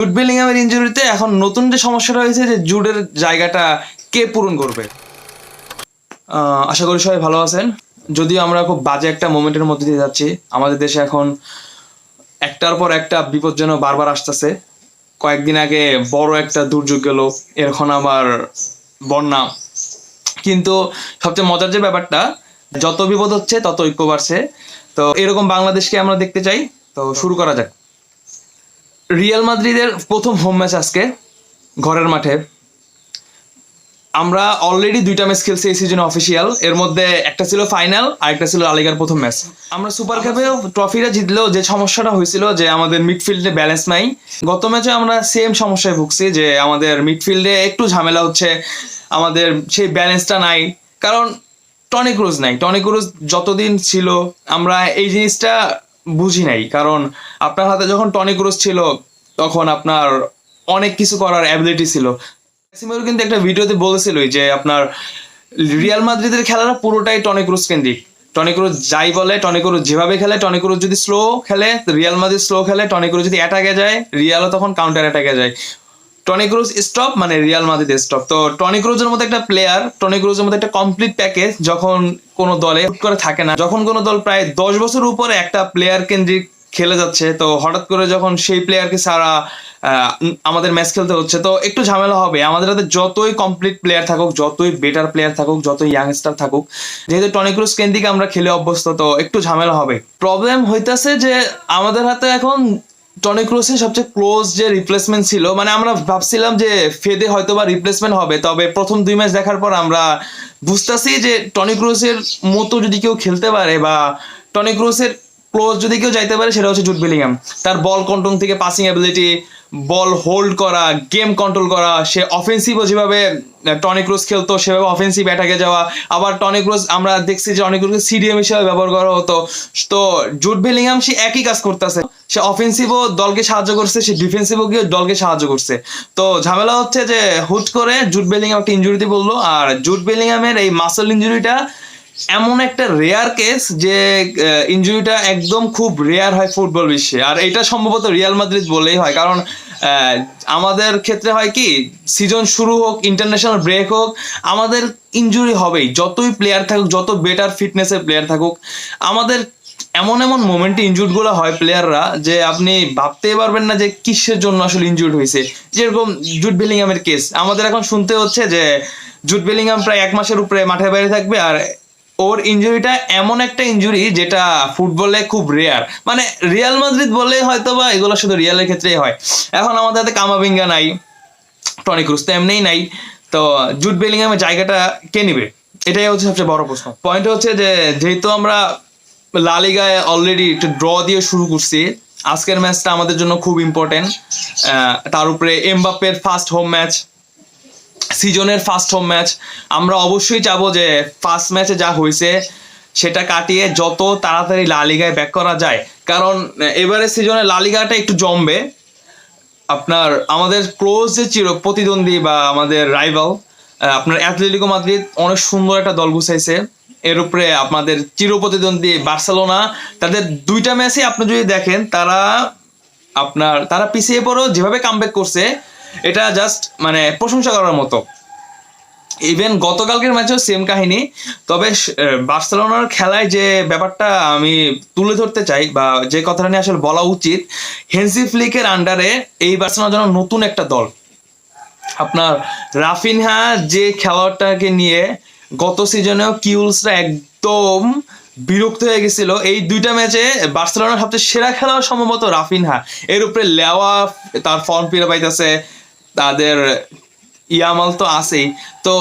Jude বেলিংহামের ইঞ্জুরিতে এখন নতুন যে সমস্যাটা হয়েছে যে জুডের জায়গাটা কে পূরণ করবে? আশা করি সবাই ভালো আছেন। যদিও আমরা খুব বাজে একটা মোমেন্টের মধ্যে দিয়ে যাচ্ছি। আমাদের দেশে এখন একটার পর একটা বিপদ যেন বারবার আসতেছে। কয়েকদিন আগে বড় একটা দুর্যোগ গেল এখন আবার বন্যা। কিন্তু সবচেয়ে মজার যে ব্যাপারটা, যত বিপদ হচ্ছে, তত ঐক্য বাড়ছে। তো এরকম বাংলাদেশকে আমরা দেখতে চাই। তো শুরু করা যাক। রিয়াল মাদ্রিদের প্রথম হোম ম্যাচ আজকে, ঘরের মাঠে। আমরা অলরেডি দুইটা ম্যাচ খেলছি এই সিজনে অফিসিয়াল এর মধ্যে একটা ছিল ফাইনাল আর একটা ছিল আলিগার প্রথম ম্যাচ আমরা সুপার কাপে ট্রফিটা জিতলেও যে সমস্যাটা হয়েছিল যে আমাদের মিডফিল্ডে ব্যালেন্স নাই, গত ম্যাচে আমরা সেম সমস্যায় ভুগছি যে আমাদের মিডফিল্ডে একটু ঝামেলা হচ্ছে, আমাদের সেই ব্যালেন্সটা নাই। কারণ টনি ক্রুজ নাই। টনি ক্রুজ যতদিন ছিল, আমরা এই জিনিসটা বুঝি নাই। কারণ আপনার হাতে যখন টনি ক্রুজ ছিল, তখন আপনার অনেক কিছু করার অ্যাবিলিটি ছিল। ক্যাসিমিরো কিন্তু একটা ভিডিওতে বলেছিলই যে আপনার রিয়াল মাদ্রিদের খেলাটা পুরোটাই টনি ক্রুজ কেন্দ্রিক। টনি ক্রুজ যাই বলে টনি ক্রুজ যেভাবে খেলে টনি ক্রুজ যদি স্লো খেলে রিয়াল মাদ্রিদ স্লো খেলে টনি ক্রুজ যদি অ্যাটাকে যায় রিয়ালও তখন কাউন্টার অ্যাটাকে যায়। টনি ক্রুজ স্টপ মানে রিয়াল মাদ্রিদ স্টপ তো টনি ক্রুজের মতো একটা প্লেয়ার টনি ক্রুজের মতো একটা কমপ্লিট প্যাকেজ যখন কোনো দলে করে থাকে না। যখন কোনো দল প্রায় দশ বছর উপরে একটা প্লেয়ার কেন্দ্রিক খেলে যাচ্ছে, তো হঠাৎ করে যখন সেই প্লেয়ারকে সারা আমাদের ম্যাচ খেলতে হচ্ছে, তো একটু ঝামেলা হবে। আমাদের হাতে যতই কমপ্লিট প্লেয়ার থাকুক, যতই বেটার প্লেয়ার থাকুক, যতই ইয়াংস্টার থাকুক, যেহেতু টনি ক্রুজ কেন্দ্রিক আমরা খেলে অভ্যস্ত, তো একটু ঝামেলা হবে। প্রবলেম হইতেছে যে আমাদের হাতে এখন টনি ক্রুসের সবচেয়ে ক্লোজ যে রিপ্লেসমেন্ট ছিল মানে আমরা ভাবছিলাম যে ফেদে হয়তো বা রিপ্লেসমেন্ট হবে, তবে প্রথম দুই ম্যাচ দেখার পর আমরা বুঝতেছি যে টনি ক্রুসের মতো যদি কেউ খেলতে পারে বা টনি ক্রুসের ক্লোজ যদি কেউ যাইতে পারে, সেটা হচ্ছে জুট বিলিংহাম। তার বল কন্ট্রোল থেকে পাসিং অ্যাবিলিটি বল হোল্ড করা, গেম কন্ট্রোল করা, সে অফেন্সিভও যেভাবে টনিক রোজ খেলতো, সেভাবে অফেন্সিভ অ্যাটাকে যাওয়া। আবার টনি ক্রুজ আমরা দেখছি যে টনি ক্রুজকে সিডিএম হিসেবে ব্যবহার করা হতো। তো জুট বেলিংহাম সে একই কাজ করতেছে। সে অফেন্সিভও দলকে সাহায্য করছে, সে ডিফেন্সিভও গিয়ে দলকে সাহায্য করছে। তো ঝামেলা হচ্ছে যে হুট করে জুট বেলিংহাম একটা ইঞ্জুরিতে বলল আর জুট বেলিংহামের এই মাসল ইঞ্জুরিটা এমন একটা রেয়ার কেস যে ইনজুরিটা একদম খুব রেয়ার হয় ফুটবল বিশ্বে। আর এটা সম্ভবত রিয়াল মাদ্রিদ বলেই হয়, কারণ আমাদের ক্ষেত্রে হয় কি সিজন শুরু হোক ইন্টারন্যাশনাল ব্রেক হোক, আমাদের ইনজুরি হবেই। যতই প্লেয়ার থাকুক, যত বেটার ফিটনেসের প্লেয়ার থাকুক, আমাদের এমন এমন মোমেন্টে ইনজুর্ডগুলো হয় প্লেয়াররা যে আপনি ভাবতেই পারবেন না যে কিসের জন্য আসলে ইনজুর্ড হয়েছে। যেরকম জুট বেলিংহামের কেস আমাদের এখন শুনতে হচ্ছে যে জুট বেলিংহাম প্রায় এক মাসের উপরে মাঠের বাইরে থাকবে আর ওর ইনজুরিটা এমন একটা ইনজুরি যেটা ফুটবলে খুব রেয়ার মানে রিয়াল মাদ্রিদ বললে হয়তো বা এগুলো শুধু রিয়ালের ক্ষেত্রেই হয়। এখন আমাদের হাতে কামাবিঙ্গা নাই টনি ক্রুজ তো এমনিই নাই, তো জুট বেলিংহামের জায়গাটা কে নিবে? এটাই হচ্ছে সবচেয়ে বড় প্রশ্ন। পয়েন্ট হচ্ছে যে, যেহেতু আমরা লালিগায় অলরেডি একটু ড্র দিয়ে শুরু করছি, আজকের ম্যাচটা আমাদের জন্য খুব ইম্পর্টেন্ট তার উপরে এমবাপ্পের ফার্স্ট হোম ম্যাচ সিজনের ফার্স্ট হোম ম্যাচ আমরা অবশ্যই চাবো যে ফার্স্ট ম্যাচে যা হয়েছে সেটা কাটিয়ে যত তাড়াতাড়ি লালিগায় ব্যাক করা যায়। কারণ, এবারে সিজনে লালিগাটা একটু জমবে। আপনার, আমাদের ক্লোজ যে চির প্রতিদ্বন্দ্বী বা আমাদের রাইভাল আপনার অ্যাথলেটিকো মাদ্রিদ অনেক সুন্দর একটা দল গুছাইছে। এর উপরে আপনাদের চির প্রতিদ্বন্দ্বী বার্সেলোনা, তাদের দুইটা ম্যাচই আপনি যদি দেখেন, তারা আপনার, তারা পিছিয়ে পড়েও যেভাবে কামব্যাক করছে এটা জাস্ট মানে প্রশংসা করার মতো। ইভেন গতকালকের ম্যাচেও সেম কাহিনী, তবে বার্সেলোনার খেলায় যে ব্যাপারটা আমি তুলে ধরতে চাই বা যে কথাটা নিয়ে আসলে বলা উচিত হেন্সি ফ্লিকের আন্ডারে এই বার্সেলোনা যেন নতুন একটা দল। আপনার রাফিনহা যে খেলোয়াড়টাকে নিয়ে গত সিজনেও কিউলসরা একদম বিরক্ত হয়ে গেছিল, এই দুইটা ম্যাচে বার্সেলোনার সবচেয়ে সেরা খেলোয়াড় সম্ভবত রাফিনহা। এর উপরে লেওয়া তার ফর্ম ফিরে পাইতেছে তাদের ইয়ামাল তো আছেই। তো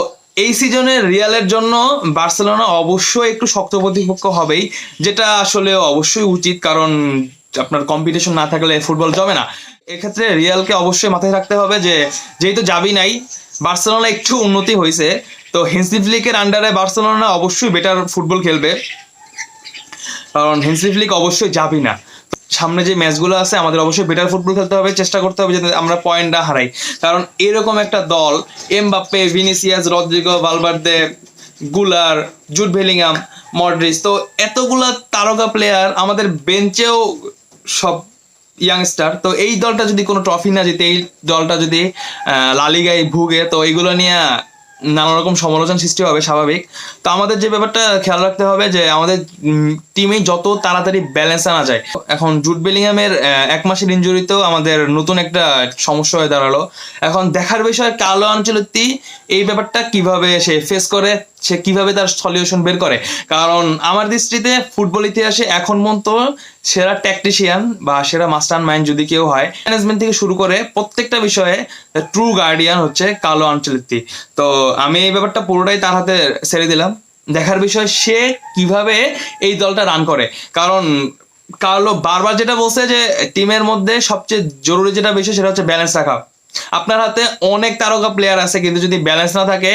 এই সিজনে রিয়ালের জন্য বার্সেলোনা অবশ্যই একটু শক্ত প্রতিপক্ষ হবেই, যেটা আসলে অবশ্যই উচিত, কারণ আপনার কম্পিটিশন না থাকলে ফুটবল জমে না। এক্ষেত্রে রিয়ালকে অবশ্যই মাথায় রাখতে হবে যে, যেহেতু যাবি নাই, বার্সেলোনা একটু উন্নতি হয়েছে। তো হেন্সি ফ্লিকের আন্ডারে বার্সেলোনা অবশ্যই বেটার ফুটবল খেলবে। কারণ হেন্সি ফ্লিক অবশ্যই যাবি না। সামনে যে ম্যাচগুলো আছে, আমাদের অবশ্যই বেটার ফুটবল খেলতে হবে, চেষ্টা করতে হবে যাতে আমরা পয়েন্ট না হারাই। কারণ এরকম একটা দল, Mbappe, Vinicius, Rodrygo Valverde Guler, Jude Bellingham Modric তো এতগুলা তারকা প্লেয়ার আমাদের বেঞ্চেও সব ইয়াংস্টার তো এই দলটা যদি কোনো ট্রফি না জিতে, এই দলটা যদি লালিগায় ভুগে, তো এইগুলো নিয়ে নানা রকম সমালোচনা সৃষ্টি হবে, স্বাভাবিক। তো আমাদের যে ব্যাপারটা খেয়াল রাখতে হবে যে, আমাদের টিমে যত তাড়াতাড়ি ব্যালেন্স আনা যায়। এখন জুট বেলিংহামের এক মাসের ইঞ্জুরিতেও আমাদের নতুন একটা সমস্যা হয়ে দাঁড়াল। এখন দেখার বিষয়, কালো আঞ্চলতি, এই ব্যাপারটা কীভাবে সে ফেস করে, সে কীভাবে তার সলিউশন বের করে? কারণ আমার দৃষ্টিতে ফুটবল ইতিহাসে এখন পর্যন্ত সেরা ট্যাকটিশিয়ান বা সেরা মাস্টার মাইন্ড যদি কেউ হয় ম্যানেজমেন্ট থেকে শুরু করে প্রত্যেকটা বিষয়ে ট্রু গার্ডিয়ান হচ্ছে কালো আঞ্চলিকটি। তো আমি এই ব্যাপারটা পুরোটাই তার হাতে ছেড়ে দিলাম। দেখার বিষয়, সে কীভাবে এই দলটা রান করে? কারণ কালো বারবার যেটা বলছে যে টিমের মধ্যে সবচেয়ে জরুরি যেটা বিষয়, সেটা হচ্ছে ব্যালেন্স রাখা। আপনার হাতে অনেক তারকা প্লেয়ার আছে, কিন্তু যদি ব্যালেন্স না থাকে,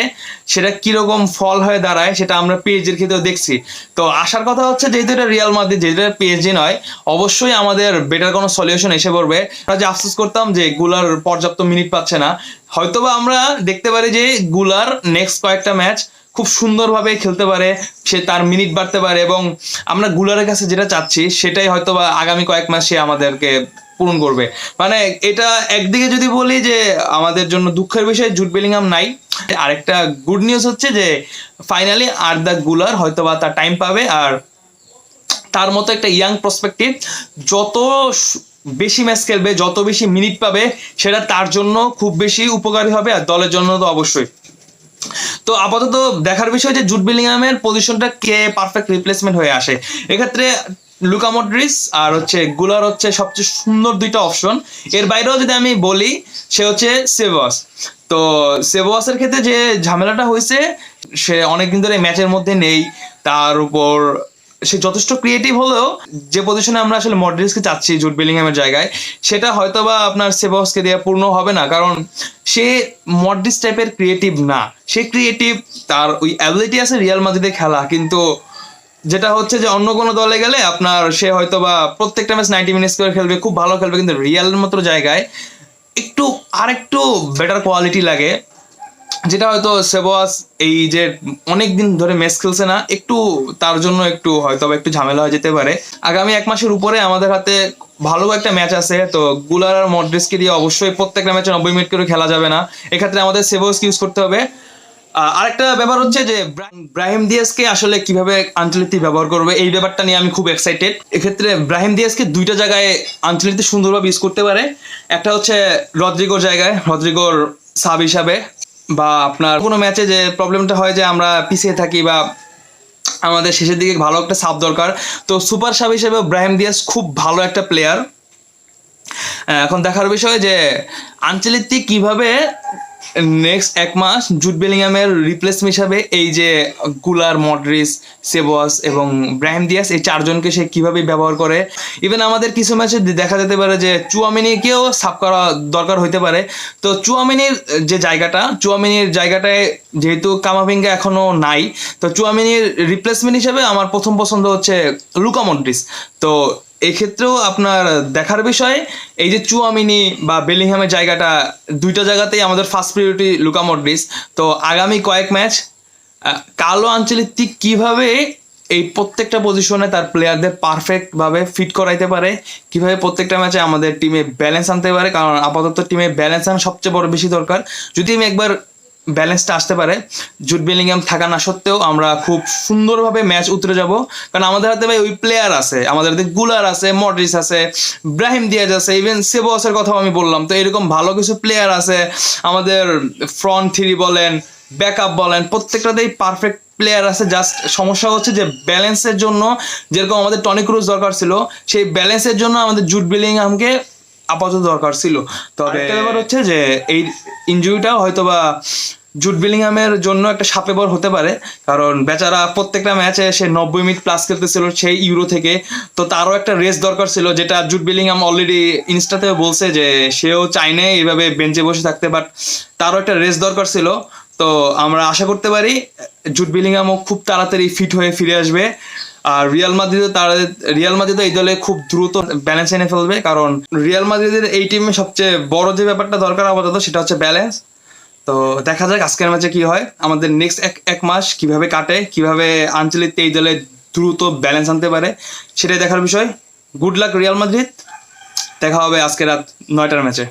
সেটা কীরকম ফল হয়ে দাঁড়ায়, সেটা আমরা পিএইচজির ক্ষেত্রেও দেখছি। তো আসার কথা হচ্ছে, যেহেতু এটা রিয়াল মাদ্রিদ এটা পিএইচজি নয়, অবশ্যই আমাদের বেটার কোনো সলিউশন এসে পড়বে। আমরা যে আফসোস করতাম যে গুলার পর্যাপ্ত মিনিট পাচ্ছে না, হয়তোবা আমরা দেখতে পারি যে গুলার নেক্সট কয়েকটা ম্যাচ খুব সুন্দরভাবে খেলতে পারে, সে তার মিনিট বাড়তে পারে, এবং আমরা গুলারের কাছে যেটা চাচ্ছি, সেটাই হয়তো বা আগামী কয়েক মাস আমাদেরকে পূরণ করবে। মানে এটা একদিকে যদি বলি যে আমাদের জন্য দুঃখের বিষয়, জুট বেলিংহাম নাই। আরেকটা গুড নিউজ হচ্ছে যে ফাইনালি আর দ্যগুলার হয়তো বা তার টাইম পাবে আর তার মতো একটা ইয়াং প্রসপেক্টিভ যত বেশি ম্যাচ খেলবে, যত বেশি মিনিট পাবে, সেটা তার জন্য খুব বেশি উপকারী হবে আর দলের জন্য তো অবশ্যই। তো আপাতত দেখার বিষয় যে জুট বিলিংহামের পজিশনটা কে পারফেক্ট রিপ্লেসমেন্ট হয়ে আসে। এক্ষেত্রে লুকা মডরিস আর হচ্ছে গুলার হচ্ছে সবচেয়ে সুন্দর দুইটা অপশন এর বাইরেও যদি আমি বলি, সে হচ্ছে সেবাস তো সেবাসের ক্ষেত্রে যে ঝামেলাটা হয়েছে, সে অনেকদিন ধরে ম্যাচের মধ্যে নেই। তার উপর সে যথেষ্ট ক্রিয়েটিভ হলেও যে পজিশনে আমরা আসলে মডরিসকে চাচ্ছি জুট বেলিংহামের জায়গায়, সেটা হয়তো বা আপনার সেবসকে দেওয়া পূর্ণ হবে না। কারণ সে মডরিস টাইপের ক্রিয়েটিভ না। সে ক্রিয়েটিভ তার ওই অ্যাবিলিটি আছে রিয়াল মাদ্রিদে খেলা। কিন্তু যেটা হচ্ছে যে অন্য কোনো দলে গেলে আপনার সে হয়তো বা প্রত্যেকটা ম্যাচ নাইনটি মিনিটস করে খেলবে, খুব ভালো খেলবে, কিন্তু রিয়ালের মতো জায়গায় একটু, আরেকটু বেটার কোয়ালিটি লাগে। যেটা হয়তো সেবাস এই যে অনেক দিন ধরে ম্যাচ খেলছে না, একটু তার জন্য একটু হয়তো একটু ঝামেলা হয়ে যেতে পারে। আগামী এক মাসের উপরে আমাদের হাতে ভালো একটা ম্যাচ আছে, তো গুলার আর মডরিসকে দিয়ে অবশ্যই প্রত্যেকটা ম্যাচে নব্বই মিনিট করে খেলা যাবে না। এক্ষেত্রে আমাদের সেবাসকে ইউজ করতে হবে। আরেকটা ব্যাপার হচ্ছে যে ব্রা- ব্রাহিম দিয়াসকে আসলে কীভাবে আঞ্চলিক ব্যবহার করবে, এই ব্যাপারটা নিয়ে আমি খুব এক্সাইটেড এক্ষেত্রে ব্রাহিম দিয়াসকে দুইটা জায়গায় আঞ্চলিক সুন্দরভাবে ইউজ করতে পারে। একটা হচ্ছে রদ্রিগোর জায়গায়, রদ্রিগোর সাব হিসাবে, বা আপনার কোনো ম্যাচে যে প্রবলেমটা হয় যে আমরা পিছিয়ে থাকি বা আমাদের শেষের দিকে ভালো একটা সাব দরকার। তো সুপার সাব হিসেবে ব্রাহিম দিয়াস খুব ভালো একটা প্লেয়ার এখন দেখার বিষয় যে আঞ্চলিক কীভাবে নেক্সট এক মাস জুট বেলিংহামের রিপ্লেসমেন্ট হিসাবে এই যে কুলার মডরিস সেবস এবং ব্রাহিম দিয়াস এই চারজনকে সে কীভাবে ব্যবহার করে? ইভেন আমাদের কিছু ম্যাচে দেখা যেতে পারে যে চুয়ামিনিকেও সাফ করা দরকার হইতে পারে। তো চুয়ামিনির যে জায়গাটা চুয়ামিনির জায়গাটায় যেহেতু কামাভিঙ্গা এখনও নাই, তো চুয়ামিনির রিপ্লেসমেন্ট হিসেবে আমার প্রথম পছন্দ হচ্ছে লুকা মডরিস তো এক্ষেত্রেও আপনার দেখার বিষয়, এই যে চুয়ামিনি বা বেলিংহামের জায়গাটা, দুইটা জায়গাতেই আমাদের ফার্স্ট প্রিয়োরিটি লুকা মডরিস তো আগামী কয়েক ম্যাচ কালো আঞ্চলিক কীভাবে এই প্রত্যেকটা পজিশনে তার প্লেয়ারদের পারফেক্টভাবে ফিট করাইতে পারে, কীভাবে প্রত্যেকটা ম্যাচে আমাদের টিমে ব্যালেন্স আনতে পারে, কারণ আপাতত টিমে ব্যালেন্স আনা সবচেয়ে বড় বেশি দরকার। যদি আমি একবার ব্যালেন্সটা আসতে পারে। জুট বেলিংহাম থাকা না সত্ত্বেও আমরা খুব সুন্দরভাবে ম্যাচ উতরে যাব। কারণ আমাদের হাতে ভাই ওই প্লেয়ার আছে, আমাদের হাতে গুলার আছে মডরিস আছে ব্রাহিম দিয়াজ আছে ইভেন সেবসের কথাও আমি বললাম। তো এরকম ভালো কিছু প্লেয়ার আছে, আমাদের ফ্রন্ট থ্রি বলেন ব্যাকআপ বলেন, প্রত্যেকটাতেই পারফেক্ট প্লেয়ার আছে। জাস্ট সমস্যা হচ্ছে যে ব্যালেন্সের জন্য যেরকম আমাদের টনি ক্রুজ দরকার ছিল, সেই ব্যালেন্সের জন্য আমাদের জুট বিলিংহামকে আপাতত দরকার ছিল। তবে ব্যাপার হচ্ছে যে, এই ইনজুরিটাও হয়তো বা জুট বিলিংহামের জন্য একটা সাপে বর হতে পারে। কারণ বেচারা প্রত্যেকটা ম্যাচে সে নব্বই মিনিট প্লাস খেলতেছিল সেই ইউরো থেকে। তো তারও একটা রেস দরকার ছিল, যেটা জুট বিলিংহাম অলরেডি ইনস্টাতে বলছে যে, সেও চাইনে এইভাবে বেঞ্চে বসে থাকতে। বাট তারও একটা রেস দরকার ছিল। তো আমরা আশা করতে পারি জুট বিলিংহামও খুব তাড়াতাড়ি ফিট হয়ে ফিরে আসবে। আর রিয়াল মাদ্রিদে তার রিয়াল মাদ্রিদ এই দলে খুব দ্রুত ব্যালেন্স এনে ফেলবে, কারণ রিয়াল মাদ্রিদের এই টিমে সবচেয়ে বড় যে ব্যাপারটা দরকার আপাতত সেটা হচ্ছে ব্যালেন্স তো দেখা যাক আজকের ম্যাচে কি হয়, আমাদের নেক্সট এক এক মাস কীভাবে কাটে, কীভাবে আঞ্চলিক এই দলে দ্রুত ব্যালেন্স আনতে পারে, সেটাই দেখার বিষয়। গুড লাক রিয়াল মাদ্রিদ দেখা হবে আজকে রাত নয়টার ম্যাচে